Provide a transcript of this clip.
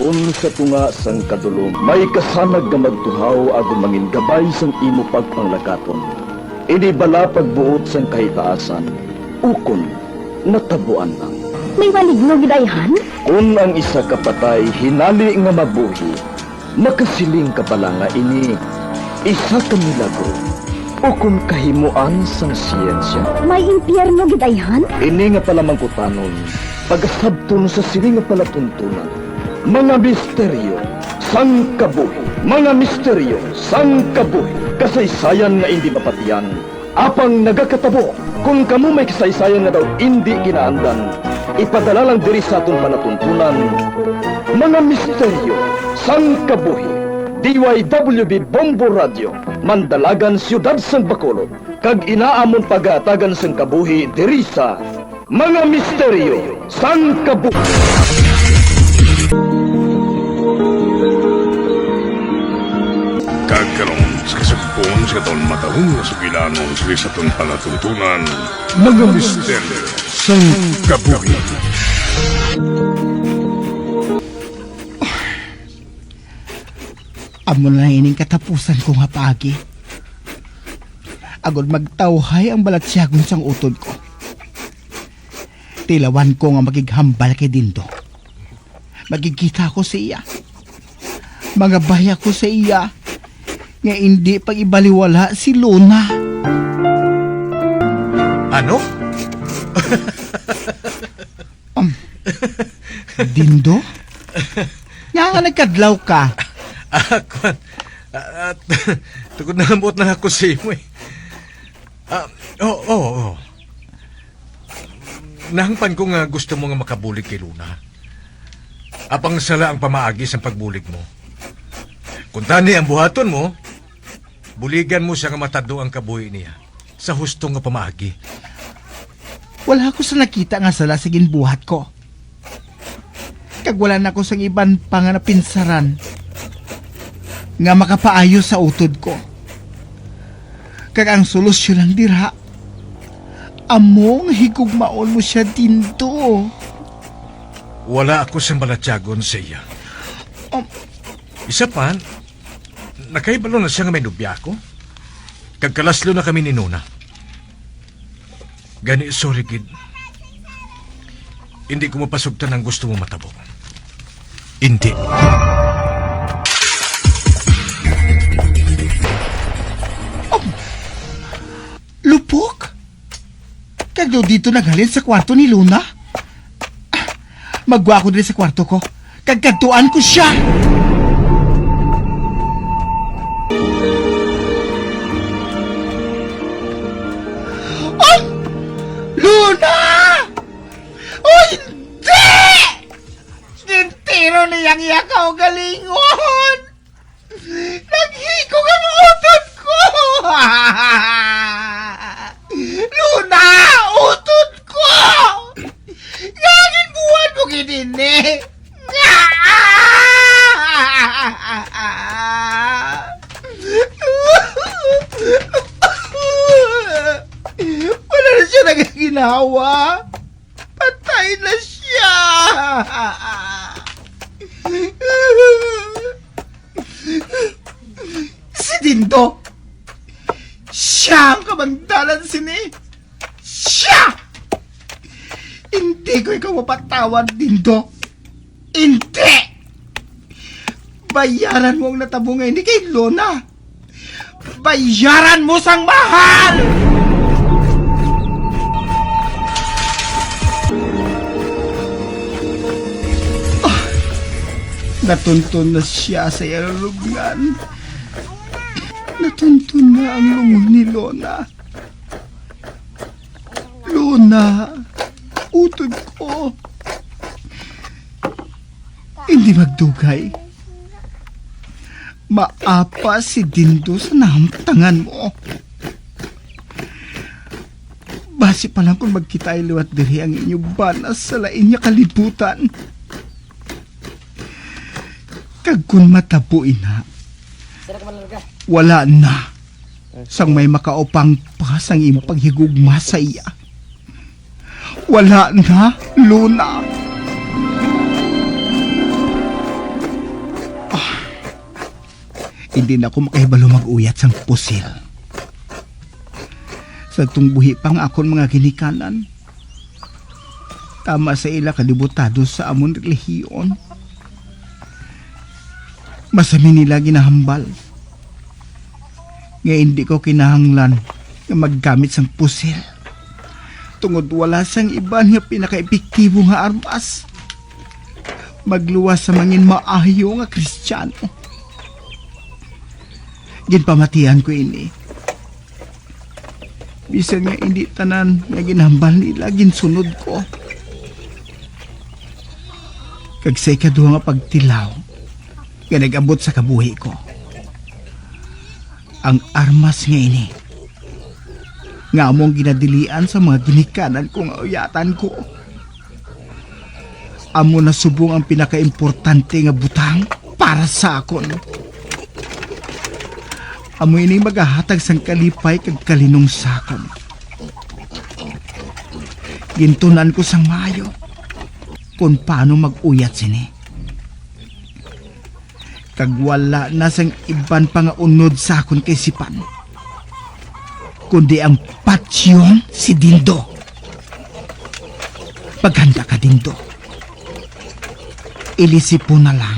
Un sa tunga sang kadulom, may kasanag nga magtuhaw ago mangin gabay sang imo pagpanglakaton. Ini bala pagbuot sang kahitaasan, ukon natabuan lang. May maligno gidayhan? Kung ang isa ka patay hinali nga mabuhi, makasiling ka pala nga ini isa ka milagro o kung kahimuan sang siyensya. May impyerno gidayhan? Ini nga pala mangkutanon, pagasabton sa sili nga pala tuntunan. Mga misteryo, sang kabuhi. Mga misteryo, sang kabuhi. Kasaysayan nga hindi mapatiyan. Apang nagakatabo, kung kamo may kasaysayan nga daw hindi ginaandan, ipadala lang diri sa atong panatuntunan. Mga misteryo, sang kabuhi. DYWB Bombo Radio, Mandalagan, Siyudad San Bacolod. Kag inaamon pagatagan sang kabuhi diri sa mga misteryo sang sa kasagpon sa katong matahong nga sugilanon sa isatong palatuntunan, mga misteryo sa kabuhi. Amo na ining katapusan ko nga pagi. Agod magtawhay ang balatsyagon sang utod ko. Tilawan ko nga magighambal kay Dindo. Magigita ko sa iya. Mga baya ko sa iya nga hindi pag ibaliwala si Luna. Ano? Dindo? Nga nga nagkadlaw ka. Ah, kwan. Ah, ah, Tugod na ambot na ako sa imo eh. Ah, oo, oo, oo. Nahangpan ko nga gusto mo nga makabulig kay Luna. Apang sala ang pamaagi sa pagbulig mo. Kung tani ang buhaton mo, buligan mo siya nga matado ang kabuhi niya sa husto nga pamaagi. Wala ko sa nakita nga sala sa ginbuhat ko. Kag wala na ko sa iban pa nga napinsaran nga makapaayo sa utod ko. Kag ang solusyon lang dira, among higugmaon mo siya dinto. Wala ako sa malatyagon sa iya. Um, Isa pa, nakaibalo na siya nga may nubya ko. Kagkalaslo na kami ni Nuna. Gani, sorry kid. Hindi ko mapasugtan ang gusto mo matabo. Hindi. lupok? Kag daw dito naghalin sa kwarto ni Luna? Ah, Magwa ko din sa kwarto ko. Kag kadtuan ko siya. Yakaw galingon! Naghikog ang utod ko! Luna! Utod ko! Ngangin buwan mo kinini! Wala na siya nagaginawa! Patay na siya! Si Dindo! Siya ang kamandalan sini! Siya! Hindi ko ikaw mapatawad, Dindo! Hindi! Bayaran mo ang natabungay ni kay Lona! Bayaran mo sang mahal! Natuntun na siya sa yarulugan. Natuntun na ang lungo ni Lona. Lona, utod ko. Hindi magdugay. Maapa si Dindo sa nahamtangan mo. Basi pa lang kung magkita liwat diri ang inyong banas sa lain niya kalibutan. Kag kun matabuin na, wala na. Sang may makaupang pa sang imo paghigugma sa iya. Wala na, Luna. Hindi na ako makahibalo mag-uyat sang pusil. Sa tungbuhi pang akon mga ginikanan. Tama sa ila kalibutado sa amon relihiyon. Masami nila ginahambal. Nga hindi ko kinahanglan nga maggamit sang pusil. Tungod wala sang iban nga pinaka-epektibo nga armas. Magluwas sa mangin maayo nga kristyano. Ginpamatihan ko ini. Bisan nga hindi tanan nga ginhambal nila ginsunod ko. Kag sa ikaduha nga pagtilaw, nga nag-abot sa kabuhi ko. Ang armas nga ini, nga among ginadilian sa mga ginikanan kong uyatan ko. Amo na subong ang pinakaimportante nga butang para sa akon. Amo ini magahatag sang kalipay kag kalinong sakon. Gintunan ko sang maayo kung paano mag-uyat sini. Kag wala na sang iban pa nga unod sa akon kay sipan. Kundi ang patsyong si Dindo. Paghanda ka, Dindo. Ilisip po na lang